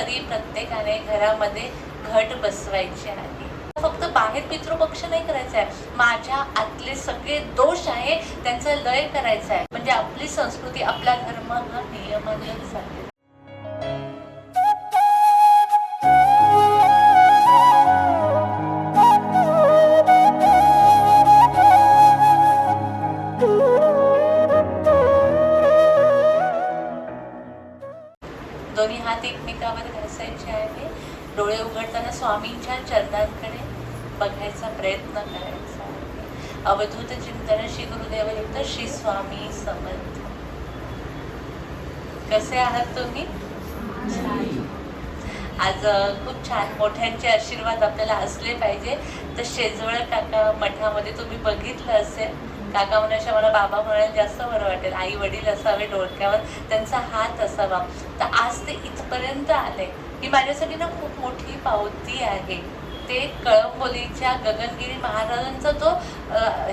तरी प्रत्येकाने घरामध्ये घट बसवायचे आहे. फक्त बाहेर पितृपक्ष नाही करायचा आहे. माझ्या आतले सगळे दोष आहे त्यांचा लय करायचा आहे. म्हणजे आपली संस्कृती आपला धर्म हा नियमाने चालेल दोन्ही हात एकमेकावर घासायचे आहे. डोळे उघडताना स्वामींच्या चरणांकडे बघायचा प्रयत्न करायचा आहे. अवधूत चिंतन श्री गुरुदेव युक्त श्री स्वामी समर्थ. कसे आहात तुम्ही? आज खूप छान मोठ्यांचे आशीर्वाद आपल्याला असले पाहिजे. तर शेजवळ काका मठामध्ये तुम्ही बघितलं असेल. काका म्हणायच्या मला बाबा म्हणायला जास्त बरं वाटेल. आई वडील असावे डोळक्यावर त्यांचा हात असावा. तर आज ते इथपर्यंत आले ही माझ्यासाठी ना खूप मोठी पावती आहे. ते कळंबोलीच्या गगनगिरी महाराजांचा जो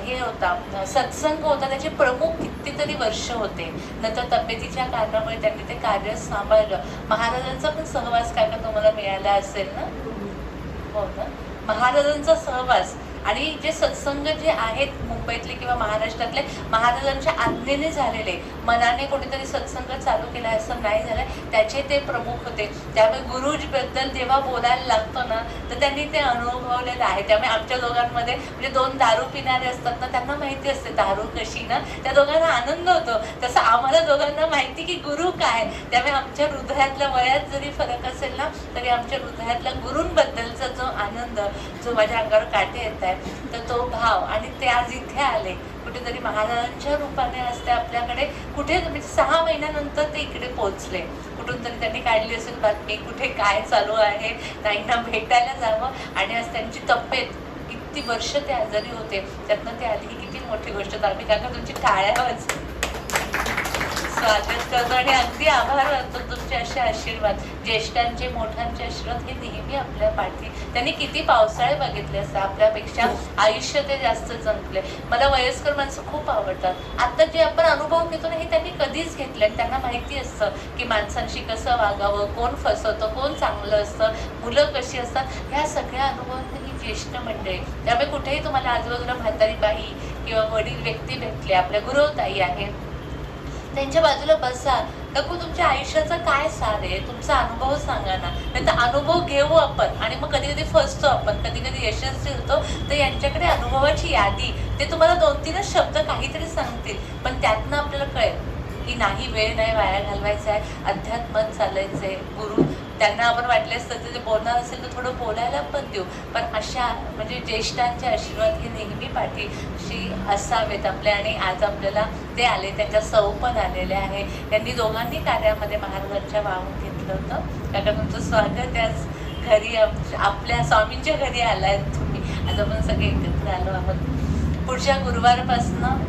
हे होता सत्संग होता. त्याचे प्रमुख कितीतरी वर्ष होते. नंतर तब्येतीच्या कारणामुळे त्यांनी ते कार्य सांभाळलं. महाराजांचा पण सहवास काका तुम्हाला मिळाला असेल ना? हो ना? महाराजांचा सहवास. आणि जे सत्संग जे आहेत मुंबईतले किंवा महाराष्ट्रातले महाराजांच्या आज्ञेने झालेले मनाने कोणीतरी सत्संग चालू केला असं नाही झालं त्याचे ते प्रमुख होते. त्यामुळे गुरुजीबद्दल जेव्हा बोलायला लागतो ना तर त्यांनी ते अनुभवलेलं आहे. त्यामुळे आमच्या दोघांमध्ये म्हणजे दोन दारू पिणारे असतात ना त्यांना माहिती असते दारू कशी ना. त्या दोघांना आनंद होतो. तसं आम्हाला दोघांना माहिती की गुरु काय. त्यामुळे आमच्या हृदयातल्या वयात जरी फरक असेल ना तरी आमच्या हृदयातल्या गुरूंबद्दलचा जो आनंद जो माझ्या अंगावर काटे येत आहे तर तो भाव आणि ते आज इथे आले. कुठेतरी महाराजांच्या रूपाने असते आपल्याकडे. कुठे म्हणजे सहा महिन्यानंतर ते इकडे पोहोचले. कुठून तरी त्यांनी काढली असेल बातमी कुठे काय चालू आहे ताईंना भेटायला जावं. आणि आज त्यांची तब्येत किती वर्ष ते आजारी होते त्यातनं ते आली ही किती मोठी गोष्ट. तर आम्ही काका तुमची टाळ्या वाचली स्वागत करतो आणि अगदी आभार मानतो तुमचे असे आशीर्वाद. ज्येष्ठांचे मोठ्यांचे आशीर्वाद हे नेहमी आपल्या पाठी त्यांनी किती पावसाळे बघितले असते आपल्यापेक्षा आयुष्य ते जास्त जंकले मला वयस्कर माणसं खूप आवडतात. आता जे आपण अनुभव घेतो ना हे त्यांनी कधीच घेतले आणि त्यांना माहिती असतं की माणसांशी कसं वागावं कोण फसवतं कोण चांगलं असतं मुलं कशी असतात. ह्या सगळ्या अनुभवांनी ही ज्येष्ठ मंडळी. त्यामुळे कुठेही तुम्हाला आजूबाजूला म्हातारी बाई किंवा वडील व्यक्ती भेटले आपल्या गुरुताई आहेत. त्यांच्या बाजूला बसा. काकू तुमच्या आयुष्याचा काय सार आहे? तुमचा अनुभव सांगा ना. नाही तर अनुभव घेऊ आपण. आणि मग कधी कधी फसतो आपण. कधी कधी यशस्वी होतो. तर यांच्याकडे अनुभवाची यादी. ते तुम्हाला दोन तीनच शब्द काहीतरी सांगतील. पण त्यातनं आपल्याला कळेल की नाही वेळ नाही वाया घालवायचा आहे. अध्यात्मात आहे गुरु त्यांना आपण वाटले असतं तर ते बोलणार असेल तर थोडं बोलायला पण देऊ. पण अशा म्हणजे ज्येष्ठांचे आशीर्वाद हे नेहमी पाठीशी असावेत आपल्या आणि आज आपल्याला ते आले त्यांच्या सौ पण आलेले आहे. त्यांनी दोघांनी कार्यामध्ये महाराजांच्या वाहून घेतलं होतं. काका तुमचं स्वागत आहे. आज घरी आपल्या स्वामींच्या घरी आलाय तुम्ही. आज आपण सगळे एकत्र आलो आहोत. पुढच्या गुरुवारपासनं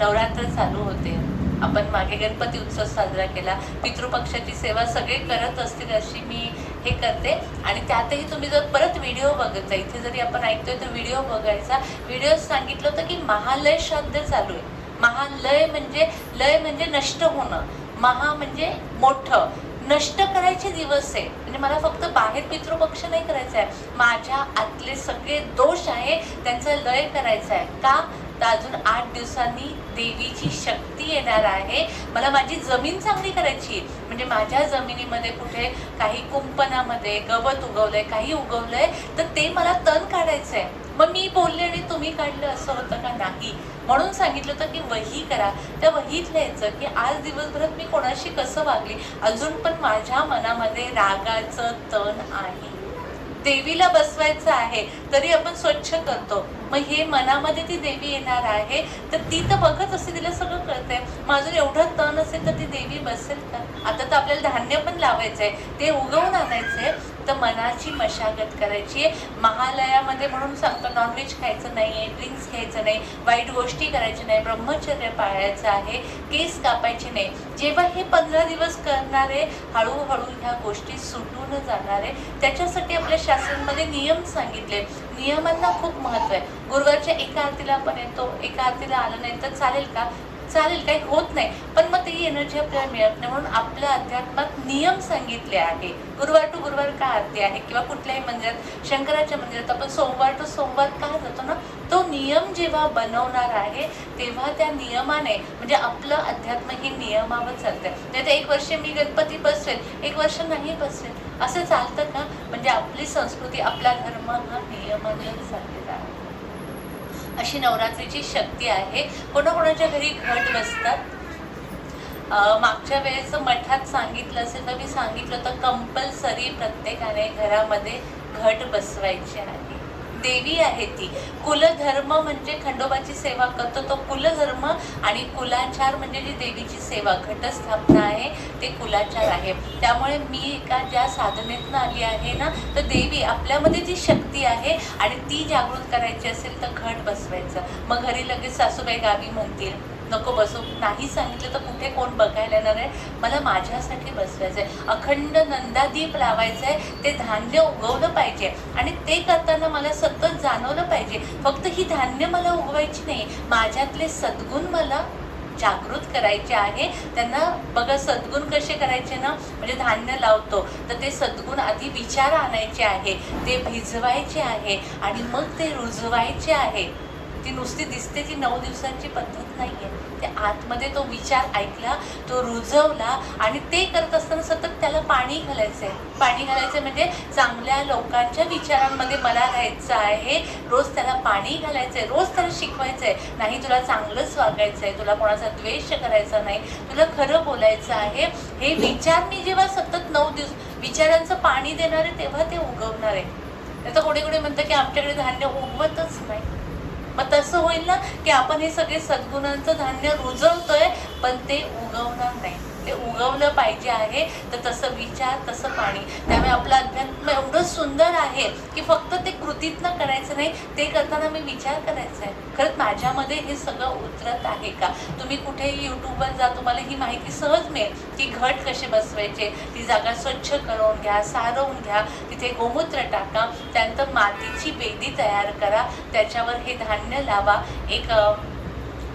नवरात्र चालू होते. आपण मागे गणपती उत्सव साजरा केला. पितृपक्षाची सेवा सगळे करत असतील अशी मी हे करते. आणि त्यातही तुम्ही जर परत व्हिडिओ बघायचा इथे जरी आपण ऐकतोय तर व्हिडिओ बघायचा. व्हिडिओ सांगितलं होतं की महालय शब्द चालू आहे. महालय म्हणजे लय म्हणजे नष्ट होणं. महा म्हणजे मोठं. नष्ट करायचे दिवस आहे. म्हणजे मला फक्त बाहेर पितृपक्ष नाही करायचा आहे माझ्या आतले सगळे दोष आहे त्यांचा लय करायचा आहे का? तर अजून आठ दिवसांनी देवीची शक्ती येणार आहे. मला माझी जमीन चांगली करायची आहे. म्हणजे माझ्या जमिनीमध्ये कुठे काही कुंपणामध्ये गवत उगवलंय काही उगवलंय तर ते मला तण काढायचं आहे मग मी बोलले आणि तुम्ही काढलं असं होतं का? नाही. म्हणून सांगितलं होतं की वही करा. त्या वहीत लिहायचं की आज दिवसभरात मी कोणाशी कसं वागली? अजून पण माझ्या मनामध्ये रागाचं तण आहे. देवीला बसवायचं आहे तरी आपण स्वच्छ करतो. मग हे मनामध्ये ती देवी येणार आहे तर ती तर बघत असते तिला सगळं कळतंय. माझं एवढं तण असेल तर ती देवी बसेल का? आता तर आपल्याला धान्य पण लावायचंय ते उगवून आणायचंय तर मनाची मशागत करायची आहे. महालयामध्ये म्हणून सांगतो नॉनव्हेज खायचं नाही आहे ड्रिंक्स घ्यायचं नाही वाईट गोष्टी करायच्या नाही ब्रह्मचर्य पाळायचं आहे केस कापायचे नाही. जेव्हा हे पंधरा दिवस करणारे हळूहळू ह्या गोष्टी सुटून जाणार आहे त्याच्यासाठी आपल्या शास्त्रांमध्ये नियम सांगितले. नियमांना खूप महत्त्व आहे. गुरुवारच्या एका आरतीला आपण येतो एका आरतीला आलं नाही तर चालेल का? चालेल काही होत नाही. पण मग ती एनर्जी आपल्याला मिळत नाही. म्हणून आपल्या अध्यात्मात नियम सांगितले आहे. गुरुवार टू गुरुवार का आरती आहे? किंवा कुठल्याही मंदिरात शंकराच्या मंदिरात आपण सोमवार टू सोमवार का जातो ना? तो नियम जेव्हा बनवणार आहे तेव्हा त्या नियमाने म्हणजे आपलं अध्यात्म हे नियमावर चालतं नाही तर एक वर्ष मी गणपती बसवेल एक वर्ष नाही बसवेल असं चालतं का म्हणजे आपली संस्कृती आपला धर्म हा नियमांवर चाललेला आहे. अशी नवरात्रीची शक्ती आहे. कोणाकोणाच्या घरी घट बसतात? मागच्या वेळेस मठात सांगितलं असेल तर मी सांगितलं होतं कंपल्सरी प्रत्येकाने घरामध्ये घट बसवायची आहे. देवी आहे ती. कुलधर्म म्हणजे खंडोबाची सेवा करतो तो कुलधर्म आणि कुलाचार म्हणजे जी देवीची सेवा घटस्थापना आहे ते कुलाचार आहे. त्यामुळे मी एका ज्या साधनेतनं आली आहे ना तर देवी आपल्यामध्ये जी शक्ती आहे आणि ती जागृत करायची असेल तर घट बसवायचं. मग घरी लगेच सासूबाई गावी म्हणतील नको बसू. नाही सांगितलं तर कुठे कोण बघायला येणार आहे? मला माझ्यासाठी बसवायचं आहे अखंड नंदादीप लावायचं आहे ते धान्य उगवलं पाहिजे. आणि ते करताना मला सतत जाणवलं पाहिजे. फक्त ही धान्य मला उगवायची नाही. माझ्यातले सद्गुण मला जागृत करायचे आहे. त्यांना बघा सद्गुण कसे करायचे ना? म्हणजे धान्य लावतो. तर ते सद्गुण आधी विचार आणायचे आहे. ते भिजवायचे आहे. आणि मग ते रुजवायचे आहे. ती नुसती दिसते ती नऊ दिवसांची पद्धत नाही आहे ते आतमध्ये तो विचार ऐकला तो रुजवला आणि ते करत असताना सतत त्याला पाणी घालायचं आहे पाणी घालायचं म्हणजे चांगल्या लोकांच्या विचारांमध्ये मला राहायचं आहे. रोज त्याला पाणी घालायचं आहे रोज त्याला शिकवायचं आहे नाही तुला चांगलंच वागायचं आहे तुला कोणाचा द्वेष करायचा नाही तुला खरं बोलायचं आहे. हे विचार मी जेव्हा सतत नऊ दिवस विचारांचं पाणी देणार आहे तेव्हा ते उगवणार. आहे नाही तर कोणी कोणी म्हणतं की आमच्याकडे धान्य उगवतच नाही. मग तसं होईल ना की आपण हे सगळे सद्गुणांचं धान्य रुजवतोय पण ते उगवणार नाही. ते उगवलं पाहिजे आहे. तर तसं विचार तसं पाणी. त्यामुळे आपलं अध्यात्म एवढं सुंदर आहे की फक्त ते कृतीतनं करायचं नाही ते करताना मी विचार करायचा आहे. खरंच माझ्यामध्ये हे सगळं उतरत आहे का? तुम्ही कुठेही यूट्यूबवर जा तुम्हाला ही माहिती सहज मिळेल की घट कसे बसवायचे. ती जागा स्वच्छ करून घ्या सारवून घ्या. तिथे गोमूत्र टाका त्यानंतर मातीची बेदी तयार करा. त्याच्यावर हे धान्य लावा. एक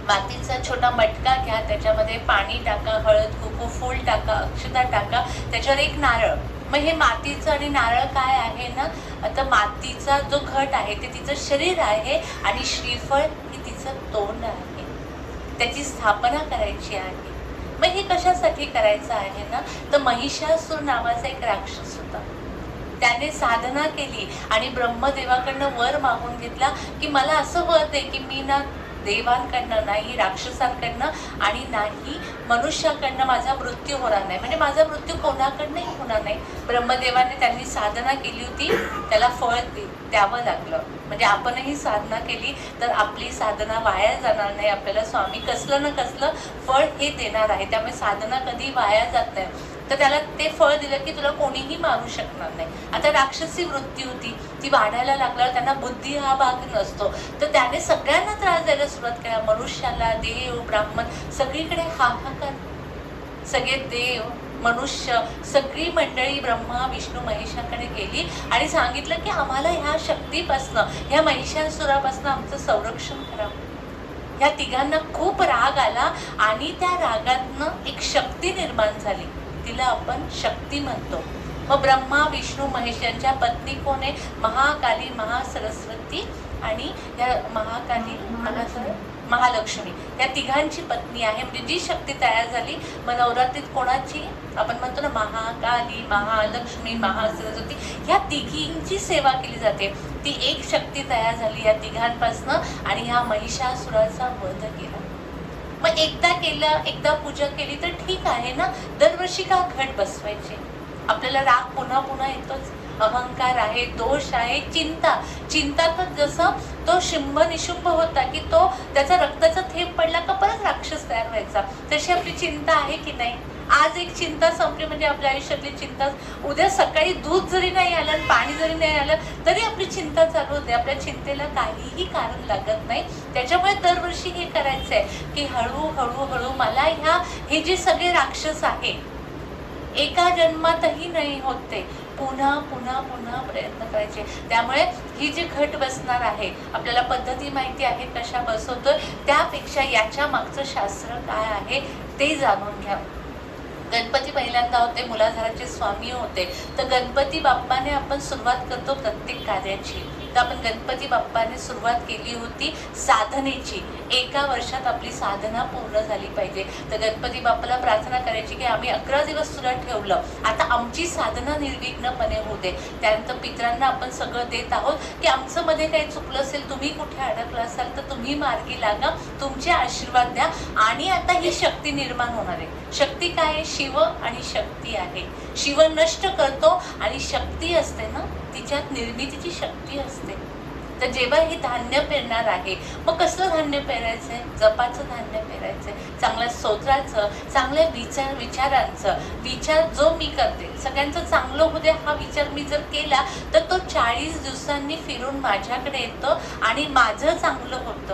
मातीचा छोटा मटका घ्या त्याच्यामध्ये पाणी टाका हळद कुकू फूल टाका अक्षता टाका त्याच्यावर एक नारळ. मग हे मातीचं आणि नारळ काय आहे ना? आता मातीचा जो घट आहे ते तिचं शरीर आहे आणि श्रीफळ हे तिचं तोंड आहे. त्याची स्थापना करायची आहे. मग हे कशासाठी करायचं आहे ना? तर महिषासूर नावाचा एक राक्षस होता. त्याने साधना केली आणि ब्रह्मदेवाकडनं वर मागून घेतला की मला असं वर दे की मी ना देवांकडनं नाही राक्षसांकडनं आणि नाही मनुष्याकडनं माझा मृत्यू होणार नाही. म्हणजे माझा मृत्यू कोणाकडनंही होणार नाही. ब्रह्मदेवाने त्यांनी साधना केली होती त्याला फळ दे द्यावं लागलं. म्हणजे आपणही साधना केली तर आपली साधना वाया जाणार नाही. आपल्याला स्वामी कसलं ना कसलं फळ हे देणार आहे. त्यामुळे साधना कधी वाया जात नाही. तर त्याला ते फळ दिलं की तुला कोणीही मारू शकणार नाही. आता राक्षसी वृत्ती होती ती वाढायला लागल्यावर त्यांना बुद्धी हा भाग नसतो. तर त्याने सगळ्यांना त्रास द्यायला सुरुवात केला. मनुष्याला देव ब्राह्मण सगळीकडे हाहाकार. सगळे देव मनुष्य सगळी मंडळी ब्रह्मा विष्णू महेशाकडे गेली आणि सांगितलं की आम्हाला ह्या शक्तीपासनं ह्या महिषासुरापासनं आमचं संरक्षण करावं ह्या तिघांना खूप राग आला आणि त्या रागातनं एक शक्ती निर्माण झाली. तिला आपण शक्ती म्हणतो. मग ब्रह्मा विष्णू महेश यांच्या पत्नी कोण आहे? महाकाली महासरस्वती आणि या महाकाली महालक्ष्मी. या तिघांची पत्नी आहे. म्हणजे जी शक्ती तयार झाली मग नवरात्रीत कोणाची? आपण म्हणतो ना महाकाली महालक्ष्मी महासरस्वती. ह्या तिघींची सेवा केली जाते. ती एक शक्ती तयार झाली या तिघांपासनं आणि ह्या महिषासुराचा वध केला. मग एकदा केलं एकदा पूजा केली तर ठीक आहे ना? दरवर्षी का घट बसवायचे? आपल्याला राग पुन्हा पुन्हा येतोच. अहंकार आहे दोष आहे चिंता. चिंता तर जसं तो शिंभ निशुंभ होता की तो त्याचा रक्ताचा थेंब पडला का परत राक्षस तयार व्हायचा. तशी आपली चिंता आहे की नाही? आज एक चिंता संपली म्हणजे आपल्या आयुष्यातली चिंता. उद्या सकाळी दूध जरी नाही आलं आणि पाणी जरी नाही आलं तरी आपली चिंता चालू होते. आपल्या चिंतेला काहीही कारण लागत नाही. त्याच्यामुळे दरवर्षी हे करायचं आहे की हळूहळू हळू मला ह्या हे जे सगळे राक्षस आहे एका जन्मातही नाही होते पुन्हा पुन्हा पुन्हा प्रयत्न करायचे. त्यामुळे ही जी घट बसणार आहे आपल्याला पद्धती माहिती आहे कशा बसवतोय त्यापेक्षा याच्या मागचं शास्त्र काय आहे ते जाणून घ्या. गणपती पहिल्यांदा होते मुलाधाराचे स्वामी होते. तर गणपती बाप्पाने आपण सुरुवात करतो प्रत्येक कार्याची. तर आपण गणपती बाप्पाने सुरुवात केली होती साधनेची. एका वर्षात आपली साधना पूर्ण झाली पाहिजे. तर गणपती बाप्पाला प्रार्थना करायची की आम्ही अकरा दिवस तुला ठेवलं. आता आमची साधना निर्विघ्नपणे होऊ दे. त्यानंतर पित्रांना आपण सगळं देत आहोत की आमचं मध्ये काही चुकलं असेल तुम्ही कुठे अडकलं असाल तर तुम्ही मार्गी लागा तुमचे आशीर्वाद द्या आणि आता ही शक्ती निर्माण होणार आहे. शक्ती काय आहे? शिव आणि शक्ती आहे. शिव नष्ट करतो आणि शक्ती असते ना? तिच्यात निर्मितीची शक्ती असते. तर जेव्हा हे धान्य पेरणार आहे मग कसलं धान्य पेरायचंय जपाचं धान्य पेरायचंय चांगल्या स्तोत्राचं चांगल्या विचार विचारांचं. विचार जो मी करते सगळ्यांचं चांगलं होते हा विचार मी जर केला तर तो चाळीस दिवसांनी फिरून माझ्याकडे येतो आणि माझं चांगलं होतं.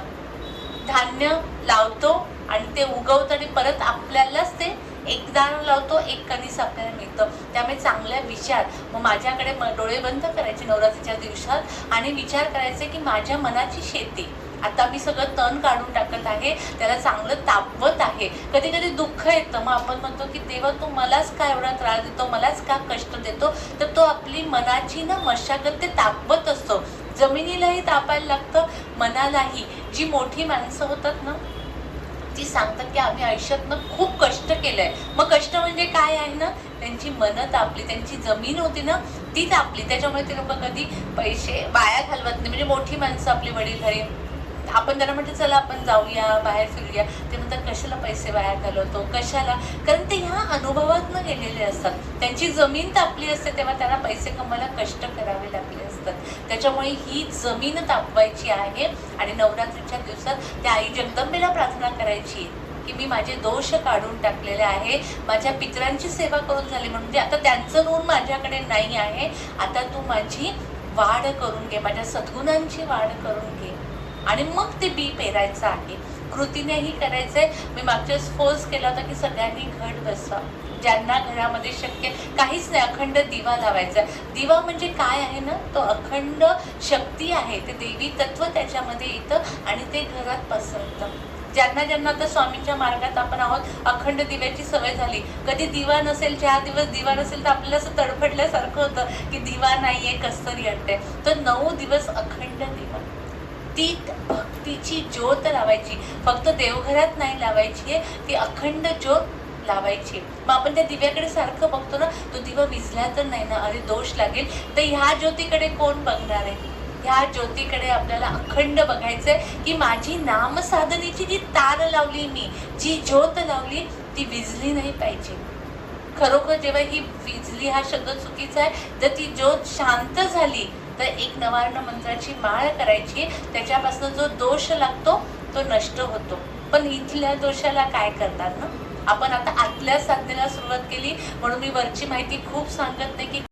धान्य लावतो आणि ते उगवतं आणि परत आपल्यालाच ते एक जाणून लावतो एक कधीच आपल्याला मिळतं. त्यामुळे चांगल्या विचार. मग माझ्याकडे डोळे बंद करायचे नवरात्रीच्या दिवसात आणि विचार करायचे की माझ्या मनाची शेती. आता मी सगळं तण काढून टाकत आहे त्याला चांगलं तापवत आहे. कधी कधी दुःख येतं. मग आपण म्हणतो की देवा तू मलाच का एवढा त्रास देतो? मलाच का कष्ट देतो? तर तो आपली मनाची ना मशागत ते तापवत असतो. जमिनीलाही तापायला लागतं मनालाही. जी मोठी माणसं होतात ना ती सांगतात की आम्ही आयुष्यातनं खूप कष्ट केलंय. मग कष्ट म्हणजे काय आहे ना? त्यांची मनं तापली त्यांची जमीन होती ना ती तापली. त्याच्यामुळे ते लोक कधी पैसे वाया घालवत नाही. म्हणजे मोठी माणसं आपली वडील घरी आपण त्यांना म्हटलं चला आपण जाऊया बाहेर फिरूया. ते म्हणतात कशाला पैसे वाया घालवतो? कशाला? कारण ते ह्या अनुभवातनं गेलेले असतात. त्यांची जमीन तापली असते तेव्हा त्यांना पैसे कमवायला कष्ट करावे लागले असतात. त्याच्यामुळे ही जमीन तापवायची आहे आणि नवरात्रीच्या दिवसात त्या आई जगदंबेला प्रार्थना करायची की मी माझे दोष काढून टाकलेले आहे. माझ्या पित्रांची सेवा करून झाली म्हणून आता त्यांचं ऋण माझ्याकडे नाही आहे. आता तू माझी वाढ करून घे. माझ्या सद्गुणांची वाढ करून घे. आणि मग ते बी पेरायचं आहे. कृतीनेही करायचंय. मी मागच्या फोर्स केला होता की सगळ्यांनी घट बसवा. ज्यांना घरामध्ये शक्य काहीच नाही अखंड दिवा लावायचा. दिवा म्हणजे काय आहे ना? तो अखंड शक्ती आहे. ते देवी तत्व त्याच्यामध्ये येतं आणि ते घरात पसरतं. ज्यांना ज्यांना आता स्वामींच्या मार्गात आपण आहोत अखंड दिव्याची सवय झाली. कधी दिवा नसेल चार दिवस दिवा नसेल तर आपल्याला असं तडफडल्यासारखं होतं की दिवा नाहीये कसतरी वाटते तर नऊ दिवस अखंड दिवा. ती भक्तीची ज्योत लावायची. फक्त देवघरात नाही लावायची आहे ती अखंड ज्योत लावायची मग आपण त्या दिव्याकडे सारखं बघतो ना तो दिवा विजला तर नाही ना अरे दोष लागेल. तर ह्या ज्योतीकडे कोण बघणार आहे? ह्या ज्योतीकडे आपल्याला अखंड बघायचंय की माझी नामसाधनेची जी तार लावली मी जी ज्योत लावली ती विजली नाही पाहिजे. खरोखर जेव्हा ही विजली हा शब्द चुकीचा आहे तर ती ज्योत शांत झाली तर एक नवार्ण मंत्राची माळ करायची त्याच्यापासून जो दोष लागतो तो नष्ट होतो. पण इथल्या दोषाला काय करतात ना? आपण आता आतल्या साधनेला सुरुवात केली म्हणून मी वरची माहिती खूप सांगत नाही की